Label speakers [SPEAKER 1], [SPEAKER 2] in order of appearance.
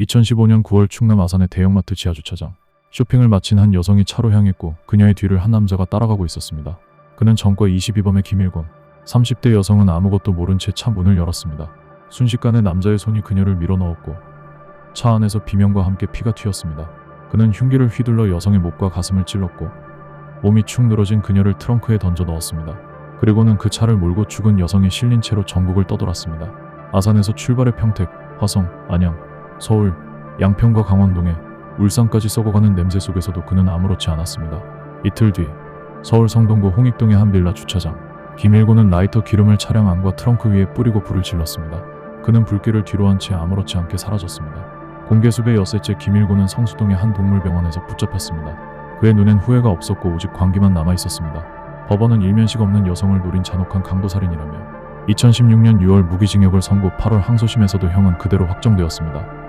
[SPEAKER 1] 2015년 9월 충남 아산의 대형마트 지하주차장. 쇼핑을 마친 한 여성이 차로 향했고 그녀의 뒤를 한 남자가 따라가고 있었습니다. 그는 전과 22범의 김일곤. 30대 여성은 아무것도 모른 채 차 문을 열었습니다. 순식간에 남자의 손이 그녀를 밀어 넣었고 차 안에서 비명과 함께 피가 튀었습니다. 그는 흉기를 휘둘러 여성의 목과 가슴을 찔렀고 몸이 축 늘어진 그녀를 트렁크에 던져 넣었습니다. 그리고는 그 차를 몰고 죽은 여성이 실린 채로 전국을 떠돌았습니다. 아산에서 출발해 평택, 화성, 안양, 서울, 양평과 강원동에 울산까지 썩어가는 냄새 속에서도 그는 아무렇지 않았습니다. 이틀 뒤 서울 성동구 홍익동의 한 빌라 주차장 김일곤은 라이터 기름을 차량 안과 트렁크 위에 뿌리고 불을 질렀습니다. 그는 불길을 뒤로 한 채 아무렇지 않게 사라졌습니다. 공개수배 엿새째 김일곤은 성수동의 한 동물병원에서 붙잡혔습니다. 그의 눈엔 후회가 없었고 오직 광기만 남아 있었습니다. 법원은 일면식 없는 여성을 노린 잔혹한 강도살인이라며 2016년 6월 무기징역을 선고 8월 항소심에서도 형은 그대로 확정되었습니다.